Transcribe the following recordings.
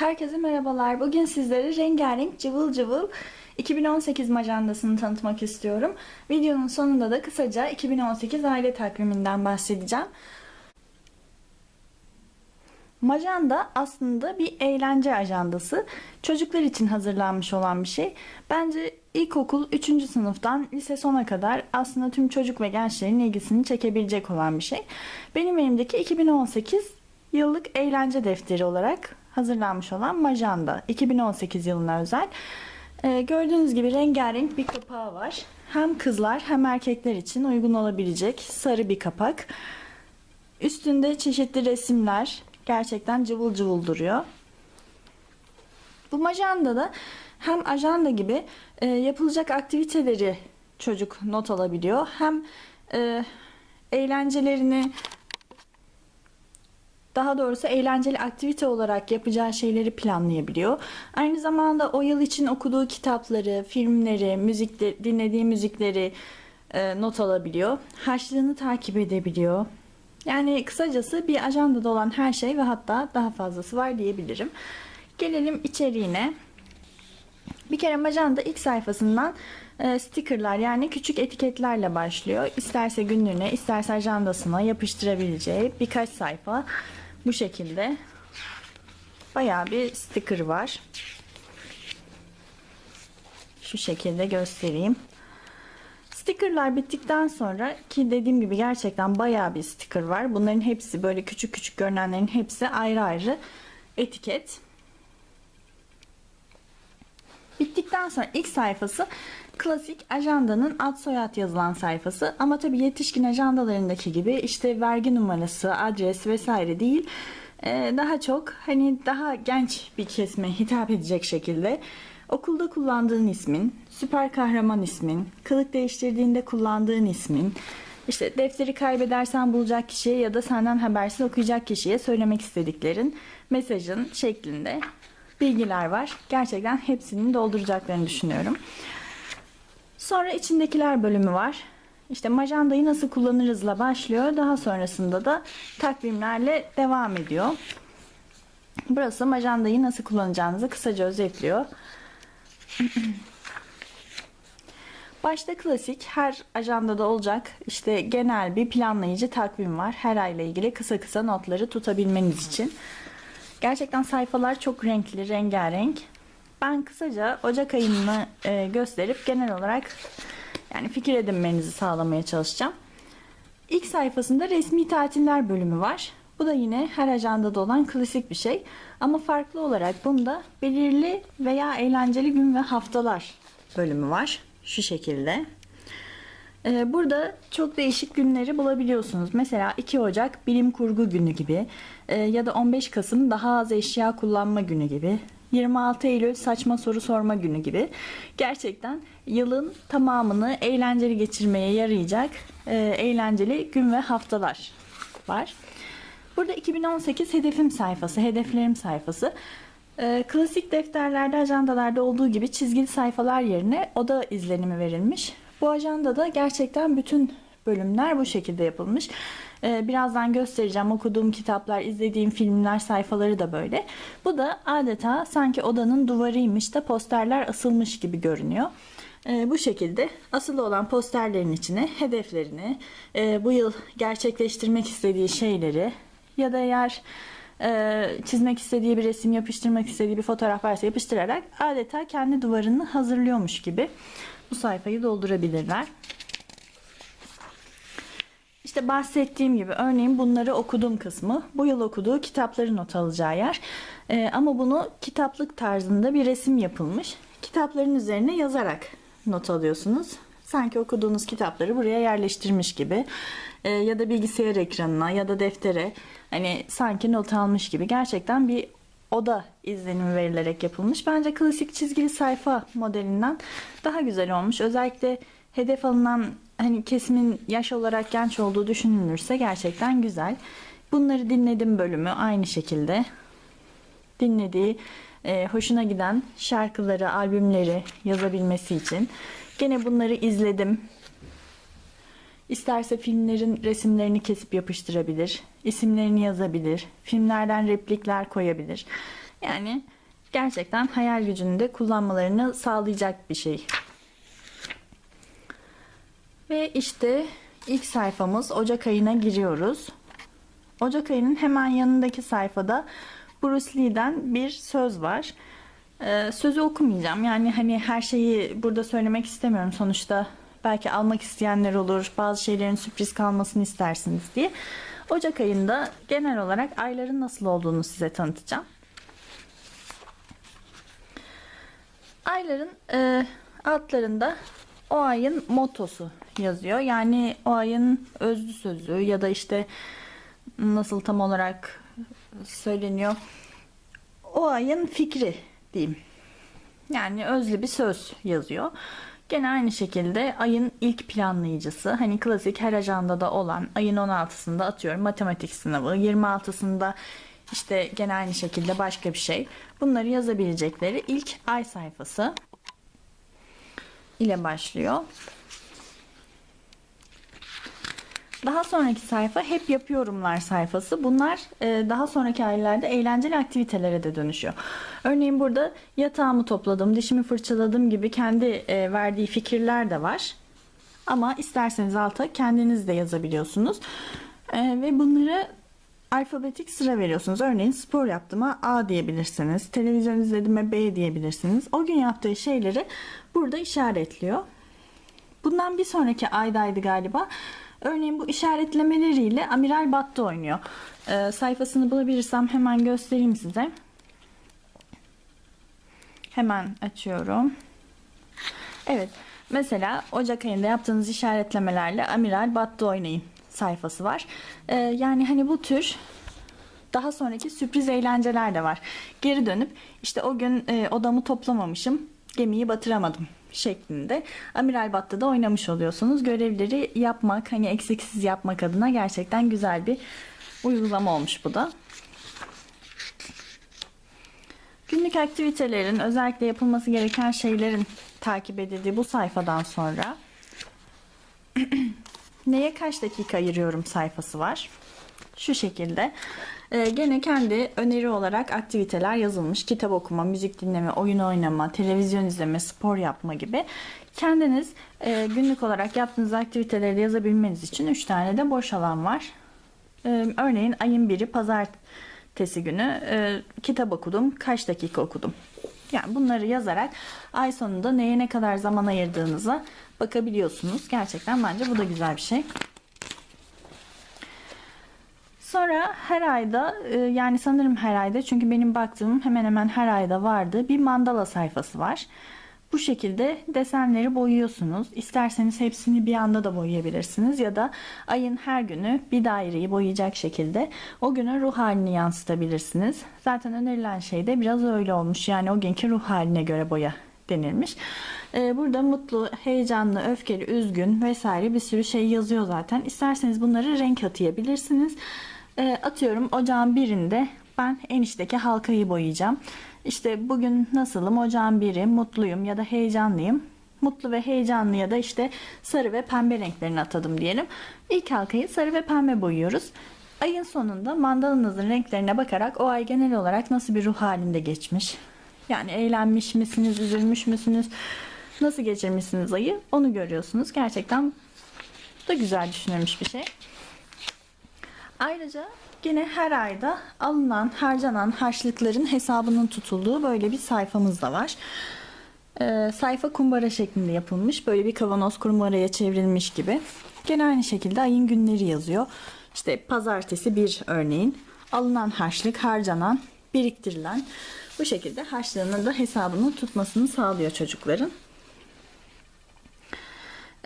Herkese merhabalar. Bugün sizlere rengarenk cıvıl cıvıl 2018 majandasını tanıtmak istiyorum. Videonun sonunda da kısaca 2018 aile takviminden bahsedeceğim. Majanda aslında bir eğlence ajandası. Çocuklar için hazırlanmış olan bir şey. Bence ilkokul 3. sınıftan lise sona kadar aslında tüm çocuk ve gençlerin ilgisini çekebilecek olan bir şey. Benim elimdeki 2018 yıllık eğlence defteri olarak hazırlanmış olan Majanda. 2018 yılına özel. Ee, gördüğünüz gibi rengarenk bir kapağı var. Hem kızlar hem erkekler için uygun olabilecek sarı bir kapak. Üstünde çeşitli resimler gerçekten cıvıl cıvıl duruyor. Bu majandada hem ajanda gibi e, yapılacak aktiviteleri çocuk not alabiliyor. Hem e, eğlencelerini daha doğrusu eğlenceli aktivite olarak yapacağı şeyleri planlayabiliyor. Aynı zamanda o yıl için okuduğu kitapları, filmleri, müzikleri, dinlediği müzikleri e, not alabiliyor. Harçlığını takip edebiliyor. Yani kısacası bir ajandada olan her şey ve hatta daha fazlası var diyebilirim. Gelelim içeriğine. Bir kere Majanda ilk sayfasından e, stickerlar yani küçük etiketlerle başlıyor. İsterse günlüğüne, isterse ajandasına yapıştırabileceği birkaç sayfa bu şekilde. Bayağı bir sticker var. Şu şekilde göstereyim. Stickerlar bittikten sonra ki dediğim gibi gerçekten bayağı bir sticker var. Bunların hepsi böyle küçük küçük görünenlerin hepsi ayrı ayrı etiket. Bittikten sonra ilk sayfası klasik ajandanın ad soyad yazılan sayfası. Ama tabi yetişkin ajandalarındaki gibi işte vergi numarası, adres vesaire değil. Ee, daha çok hani daha genç bir kesme hitap edecek şekilde okulda kullandığın ismin, süper kahraman ismin, kılık değiştirdiğinde kullandığın ismin, işte defteri kaybedersen bulacak kişiye ya da senden habersiz okuyacak kişiye söylemek istediklerin mesajın şeklinde bilgiler var. Gerçekten hepsini dolduracaklarını düşünüyorum. Sonra içindekiler bölümü var. İşte majandayı nasıl kullanırızla başlıyor. Daha sonrasında da takvimlerle devam ediyor. Burası majandayı nasıl kullanacağınızı kısaca özetliyor. Başta klasik her ajandada olacak işte genel bir planlayıcı takvim var. Her ayla ilgili kısa kısa notları tutabilmeniz için. Gerçekten sayfalar çok renkli, rengarenk. Ben kısaca Ocak ayını e, gösterip genel olarak yani fikir edinmenizi sağlamaya çalışacağım. İlk sayfasında resmi tatiller bölümü var. Bu da yine her ajandada olan klasik bir şey. Ama farklı olarak bunda belirli veya eğlenceli gün ve haftalar bölümü var. Şu şekilde. Ee, Burada çok değişik günleri bulabiliyorsunuz. Mesela 2 Ocak bilim kurgu günü gibi Ee, ya da 15 Kasım daha az eşya kullanma günü gibi 26 Eylül saçma soru sorma günü gibi gerçekten yılın tamamını eğlenceli geçirmeye yarayacak e, eğlenceli gün ve haftalar var. Burada 2018 hedefim sayfası, hedeflerim sayfası. Ee, klasik defterlerde, ajandalarda olduğu gibi çizgili sayfalar yerine oda izlenimi verilmiş. Bu ajandada gerçekten bütün bölümler bu şekilde yapılmış. Ee, birazdan göstereceğim okuduğum kitaplar, izlediğim filmler sayfaları da böyle. Bu da adeta sanki odanın duvarıymış da posterler asılmış gibi görünüyor. Ee, bu şekilde asılı olan posterlerin içine hedeflerini, e, bu yıl gerçekleştirmek istediği şeyleri ya da eğer e, çizmek istediği bir resim, yapıştırmak istediği bir fotoğraf varsa yapıştırarak adeta kendi duvarını hazırlıyormuş gibi bu sayfayı doldurabilirler. İşte bahsettiğim gibi örneğin bunları okuduğum kısmı bu yıl okuduğu kitapları not alacağı yer. Ee, ama bunu kitaplık tarzında bir resim yapılmış. Kitapların üzerine yazarak not alıyorsunuz. Sanki okuduğunuz kitapları buraya yerleştirmiş gibi. Ee, ya da bilgisayar ekranına ya da deftere hani sanki not almış gibi gerçekten bir oda izlenimi verilerek yapılmış. Bence klasik çizgili sayfa modelinden daha güzel olmuş. Özellikle hedef alınan hani kesimin yaş olarak genç olduğu düşünülürse gerçekten güzel. Bunları dinledim bölümü aynı şekilde. Dinlediği, e, hoşuna giden şarkıları, albümleri yazabilmesi için. Gene bunları izledim. İsterse filmlerin resimlerini kesip yapıştırabilir, isimlerini yazabilir, filmlerden replikler koyabilir. Yani gerçekten hayal gücünü de kullanmalarını sağlayacak bir şey. Ve işte ilk sayfamız Ocak ayına giriyoruz. Ocak ayının hemen yanındaki sayfada Bruce Lee'den bir söz var. Ee, sözü okumayacağım. Yani hani her şeyi burada söylemek istemiyorum. Sonuçta belki almak isteyenler olur. Bazı şeylerin sürpriz kalmasını istersiniz diye. Ocak ayında genel olarak ayların nasıl olduğunu size tanıtacağım. Ayların e, altlarında o ayın motosu yazıyor. Yani o ayın özlü sözü ya da işte nasıl tam olarak söyleniyor. O ayın fikri diyeyim. Yani özlü bir söz yazıyor. Gene aynı şekilde ayın ilk planlayıcısı hani klasik her ajandada olan ayın 16'sında atıyorum matematik sınavı 26'sında işte gene aynı şekilde başka bir şey. Bunları yazabilecekleri ilk ay sayfası ile başlıyor. Daha sonraki sayfa hep yapıyorumlar sayfası. Bunlar e, daha sonraki aylarda eğlenceli aktivitelere de dönüşüyor. Örneğin burada yatağımı topladım, dişimi fırçaladım gibi kendi e, verdiği fikirler de var. Ama isterseniz alta kendiniz de yazabiliyorsunuz. E, ve bunları alfabetik sıra veriyorsunuz. Örneğin spor yaptığıma A diyebilirsiniz. Televizyon izlediğime B diyebilirsiniz. O gün yaptığı şeyleri burada işaretliyor. Bundan bir sonraki aydaydı galiba. Örneğin bu işaretlemeleriyle Amiral Battı oynuyor. Ee, sayfasını bulabilirsem hemen göstereyim size. Hemen açıyorum. Evet. Mesela Ocak ayında yaptığınız işaretlemelerle Amiral Battı oynayın sayfası var. Ee, yani hani bu tür daha sonraki sürpriz eğlenceler de var. Geri dönüp işte o gün e, odamı toplamamışım, gemiyi batıramadım şeklinde Amiral Bat'ta da oynamış oluyorsunuz. Görevleri yapmak, hani eksiksiz yapmak adına gerçekten güzel bir uygulama olmuş bu da. Günlük aktivitelerin, özellikle yapılması gereken şeylerin takip edildiği bu sayfadan sonra neye kaç dakika ayırıyorum sayfası var. Şu şekilde. Ee, gene kendi öneri olarak aktiviteler yazılmış. Kitap okuma, müzik dinleme, oyun oynama, televizyon izleme, spor yapma gibi. Kendiniz e, günlük olarak yaptığınız aktiviteleri yazabilmeniz için 3 tane de boş alan var. Ee, örneğin ayın biri pazartesi günü e, kitap okudum, kaç dakika okudum. Yani bunları yazarak ay sonunda neye ne kadar zaman ayırdığınıza bakabiliyorsunuz. Gerçekten bence bu da güzel bir şey. Sonra her ayda e, yani sanırım her ayda çünkü benim baktığım hemen hemen her ayda vardı bir mandala sayfası var. Bu şekilde desenleri boyuyorsunuz. İsterseniz hepsini bir anda da boyayabilirsiniz ya da ayın her günü bir daireyi boyayacak şekilde o günün ruh halini yansıtabilirsiniz. Zaten önerilen şey de biraz öyle olmuş. Yani o günkü ruh haline göre boya denilmiş. Ee, burada mutlu, heyecanlı, öfkeli, üzgün vesaire bir sürü şey yazıyor zaten. İsterseniz bunları renk atayabilirsiniz. Ee, atıyorum ocağın birinde ben enişteki halkayı boyayacağım. İşte bugün nasılım ocağın biri mutluyum ya da heyecanlıyım. Mutlu ve heyecanlı ya da işte sarı ve pembe renklerini atadım diyelim. İlk halkayı sarı ve pembe boyuyoruz. Ayın sonunda mandalanızın renklerine bakarak o ay genel olarak nasıl bir ruh halinde geçmiş. Yani eğlenmiş misiniz, üzülmüş müsünüz, nasıl geçirmişsiniz ayı onu görüyorsunuz. Gerçekten da güzel düşünülmüş bir şey. Ayrıca Yine her ayda alınan, harcanan harçlıkların hesabının tutulduğu böyle bir sayfamız da var. Ee, sayfa kumbara şeklinde yapılmış. Böyle bir kavanoz kumbaraya çevrilmiş gibi. Gene aynı şekilde ayın günleri yazıyor. İşte pazartesi bir örneğin. Alınan harçlık, harcanan, biriktirilen. Bu şekilde harçlığının da hesabını tutmasını sağlıyor çocukların.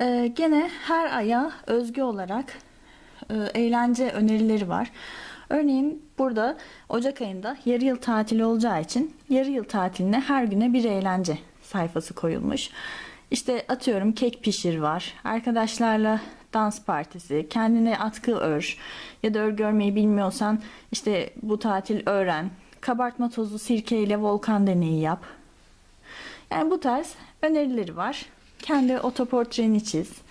Ee, gene her aya özgü olarak eğlence önerileri var. Örneğin burada Ocak ayında yarı yıl tatili olacağı için yarı yıl tatiline her güne bir eğlence sayfası koyulmuş. İşte atıyorum kek pişir var. Arkadaşlarla dans partisi, kendine atkı ör ya da örgü örmeyi bilmiyorsan işte bu tatil öğren. Kabartma tozu sirke ile volkan deneyi yap. Yani bu tarz önerileri var. Kendi otoportreni çiz.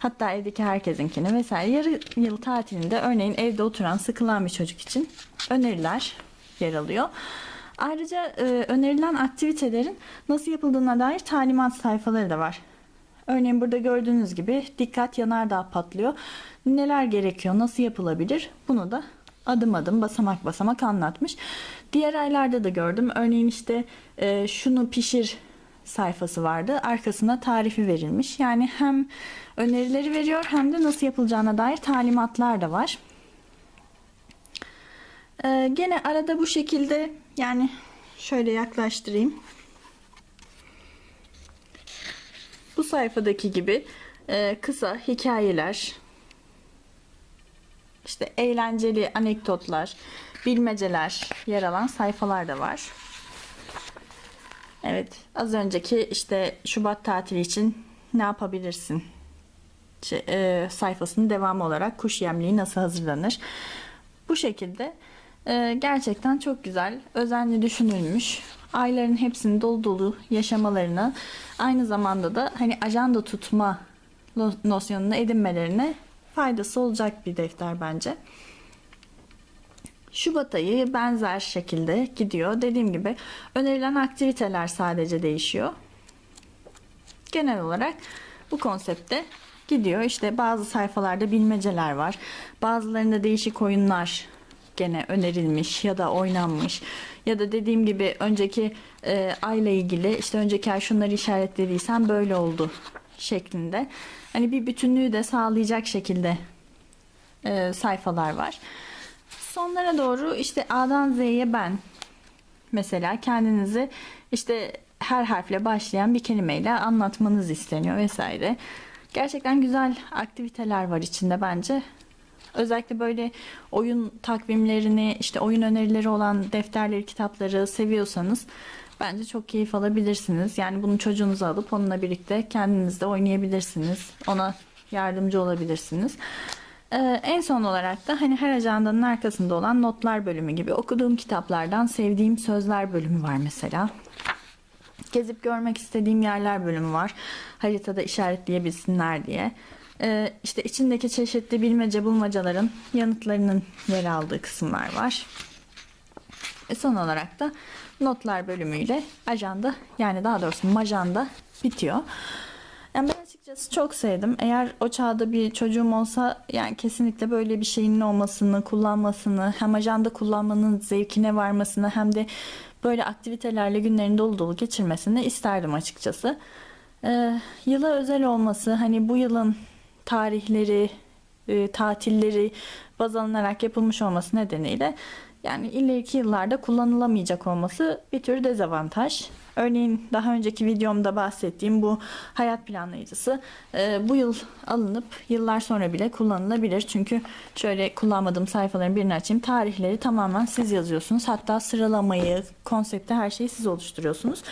Hatta evdeki herkesinkini vesaire. Yarı yıl tatilinde örneğin evde oturan sıkılan bir çocuk için öneriler yer alıyor. Ayrıca e, önerilen aktivitelerin nasıl yapıldığına dair talimat sayfaları da var. Örneğin burada gördüğünüz gibi dikkat yanardağ patlıyor. Neler gerekiyor, nasıl yapılabilir? Bunu da adım adım basamak basamak anlatmış. Diğer aylarda da gördüm. Örneğin işte e, şunu pişir sayfası vardı. Arkasına tarifi verilmiş. Yani hem önerileri veriyor hem de nasıl yapılacağına dair talimatlar da var. Ee, gene arada bu şekilde yani şöyle yaklaştırayım. Bu sayfadaki gibi e, kısa hikayeler, işte eğlenceli anekdotlar, bilmeceler yer alan sayfalar da var. Evet, az önceki işte Şubat tatili için ne yapabilirsin şey, e, sayfasının devamı olarak kuş yemliği nasıl hazırlanır? Bu şekilde e, gerçekten çok güzel, özenli düşünülmüş. Ayların hepsini dolu dolu yaşamalarını aynı zamanda da hani ajanda tutma no- nosyonunu edinmelerine faydası olacak bir defter bence. Şubat ayı benzer şekilde gidiyor. Dediğim gibi önerilen aktiviteler sadece değişiyor. Genel olarak bu konsepte gidiyor. İşte bazı sayfalarda bilmeceler var. Bazılarında değişik oyunlar gene önerilmiş ya da oynanmış. Ya da dediğim gibi önceki e, ayla ilgili işte önceki ay şunları işaretlediysen böyle oldu şeklinde. Hani bir bütünlüğü de sağlayacak şekilde e, sayfalar var. Sonlara doğru işte A'dan Z'ye ben mesela kendinizi işte her harfle başlayan bir kelimeyle anlatmanız isteniyor vesaire. Gerçekten güzel aktiviteler var içinde bence. Özellikle böyle oyun takvimlerini, işte oyun önerileri olan defterleri, kitapları seviyorsanız bence çok keyif alabilirsiniz. Yani bunu çocuğunuza alıp onunla birlikte kendiniz de oynayabilirsiniz. Ona yardımcı olabilirsiniz. Ee, en son olarak da hani her ajandanın arkasında olan notlar bölümü gibi okuduğum kitaplardan sevdiğim sözler bölümü var mesela. Gezip görmek istediğim yerler bölümü var. Haritada işaretleyebilsinler diye. Ee, işte içindeki çeşitli bilmece bulmacaların yanıtlarının yer aldığı kısımlar var. E son olarak da notlar bölümüyle ajanda yani daha doğrusu majanda bitiyor. Açıkçası çok sevdim. Eğer o çağda bir çocuğum olsa yani kesinlikle böyle bir şeyin olmasını, kullanmasını, hem ajanda kullanmanın zevkine varmasını hem de böyle aktivitelerle günlerini dolu dolu geçirmesini isterdim açıkçası. Ee, yıla özel olması, hani bu yılın tarihleri, e, tatilleri baz alınarak yapılmış olması nedeniyle yani ileriki yıllarda kullanılamayacak olması bir tür dezavantaj. Örneğin daha önceki videomda bahsettiğim bu hayat planlayıcısı e, bu yıl alınıp yıllar sonra bile kullanılabilir. Çünkü şöyle kullanmadığım sayfaların birini açayım. Tarihleri tamamen siz yazıyorsunuz. Hatta sıralamayı, konsepti her şeyi siz oluşturuyorsunuz.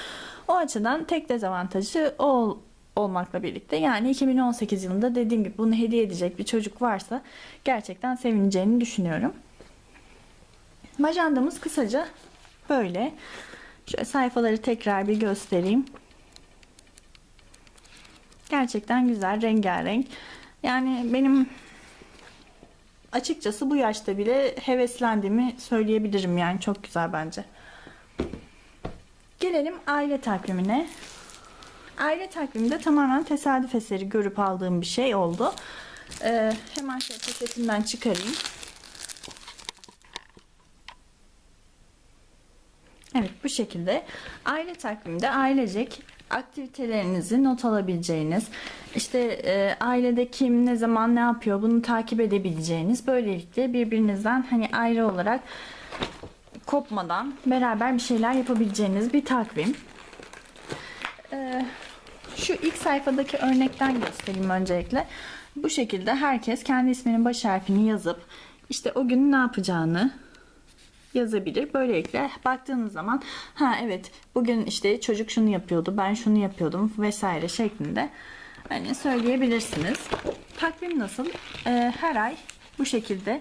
O açıdan tek dezavantajı o olmakla birlikte yani 2018 yılında dediğim gibi bunu hediye edecek bir çocuk varsa gerçekten sevineceğini düşünüyorum. Majandamız kısaca böyle. Şöyle sayfaları tekrar bir göstereyim. Gerçekten güzel, rengarenk. Yani benim açıkçası bu yaşta bile heveslendiğimi söyleyebilirim yani çok güzel bence. Gelelim aile takvimine. Aile takviminde tamamen tesadüf eseri görüp aldığım bir şey oldu. Ee, hemen şöyle poşetinden çıkarayım. Evet bu şekilde aile takviminde ailecek aktivitelerinizi not alabileceğiniz, işte e, ailede kim ne zaman ne yapıyor bunu takip edebileceğiniz, böylelikle birbirinizden hani ayrı olarak kopmadan beraber bir şeyler yapabileceğiniz bir takvim. E, şu ilk sayfadaki örnekten göstereyim öncelikle. Bu şekilde herkes kendi isminin baş harfini yazıp işte o gün ne yapacağını yazabilir. Böylelikle baktığınız zaman ha evet bugün işte çocuk şunu yapıyordu, ben şunu yapıyordum vesaire şeklinde hani söyleyebilirsiniz. Takvim nasıl? Ee, her ay bu şekilde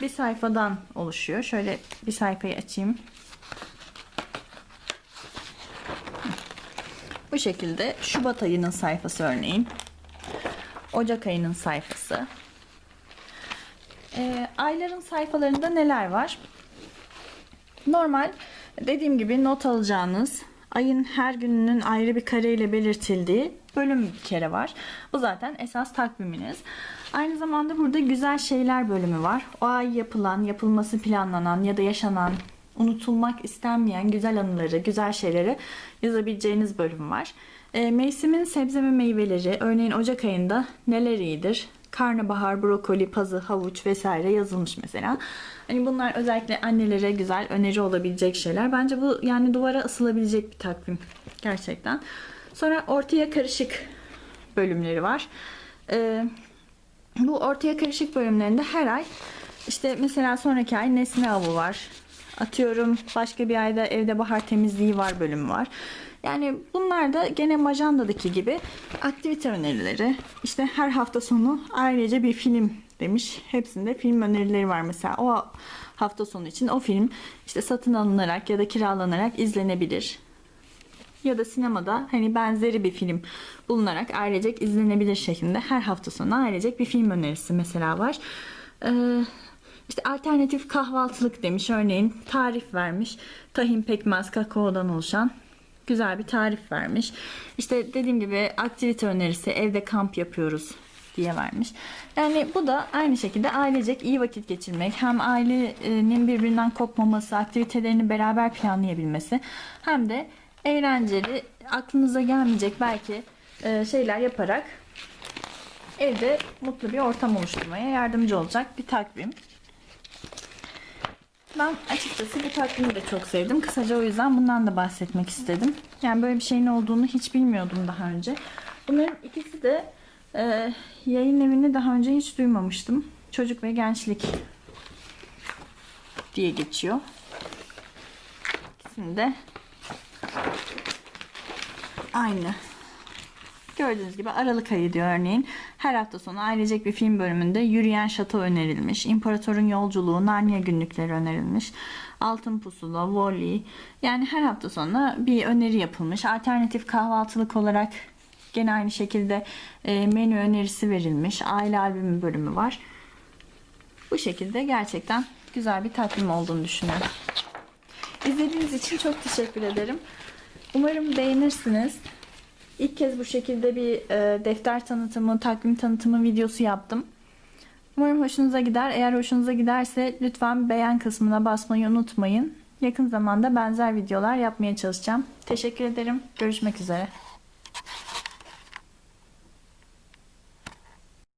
bir sayfadan oluşuyor. Şöyle bir sayfayı açayım. Bu şekilde Şubat ayının sayfası örneğin. Ocak ayının sayfası. Ee, ayların sayfalarında neler var? Normal Dediğim gibi not alacağınız ayın her gününün ayrı bir kareyle belirtildiği bölüm bir kere var. Bu zaten esas takviminiz. Aynı zamanda burada güzel şeyler bölümü var. O ay yapılan, yapılması planlanan ya da yaşanan, unutulmak istenmeyen güzel anıları, güzel şeyleri yazabileceğiniz bölüm var. E, mevsimin sebze ve meyveleri, örneğin Ocak ayında neler iyidir? Karnabahar, brokoli, pazı, havuç vesaire yazılmış mesela. Hani bunlar özellikle annelere güzel öneri olabilecek şeyler. Bence bu yani duvara asılabilecek bir takvim gerçekten. Sonra ortaya karışık bölümleri var. Ee, bu ortaya karışık bölümlerinde her ay işte mesela sonraki ay nesne avı var. Atıyorum başka bir ayda evde bahar temizliği var bölümü var. Yani bunlar da gene Majanda'daki gibi aktivite önerileri. İşte her hafta sonu ailece bir film demiş. Hepsinde film önerileri var mesela. O hafta sonu için o film işte satın alınarak ya da kiralanarak izlenebilir. Ya da sinemada hani benzeri bir film bulunarak ailecek izlenebilir şeklinde her hafta sonu ailecek bir film önerisi mesela var. Ee, işte alternatif kahvaltılık demiş örneğin tarif vermiş. Tahin pekmez kakaodan oluşan güzel bir tarif vermiş. İşte dediğim gibi aktivite önerisi evde kamp yapıyoruz diye vermiş. Yani bu da aynı şekilde ailecek iyi vakit geçirmek, hem ailenin birbirinden kopmaması, aktivitelerini beraber planlayabilmesi, hem de eğlenceli, aklınıza gelmeyecek belki e, şeyler yaparak evde mutlu bir ortam oluşturmaya yardımcı olacak bir takvim. Ben açıkçası bu takvimi de çok sevdim. Kısaca o yüzden bundan da bahsetmek istedim. Yani böyle bir şeyin olduğunu hiç bilmiyordum daha önce. Bunların ikisi de e, yayın evini daha önce hiç duymamıştım. Çocuk ve gençlik diye geçiyor. İkisini de aynı. Gördüğünüz gibi Aralık ayı diyor örneğin. Her hafta sonu ailecek bir film bölümünde Yürüyen Şato önerilmiş. İmparatorun Yolculuğu, Narnia günlükleri önerilmiş. Altın Pusula, Wall-E. Yani her hafta sonu bir öneri yapılmış. Alternatif kahvaltılık olarak gene aynı şekilde e, menü önerisi verilmiş. Aile albümü bölümü var. Bu şekilde gerçekten güzel bir takvim olduğunu düşünüyorum. İzlediğiniz için çok teşekkür ederim. Umarım beğenirsiniz. İlk kez bu şekilde bir e, defter tanıtımı, takvim tanıtımı videosu yaptım. Umarım hoşunuza gider. Eğer hoşunuza giderse lütfen beğen kısmına basmayı unutmayın. Yakın zamanda benzer videolar yapmaya çalışacağım. Teşekkür ederim. Görüşmek üzere.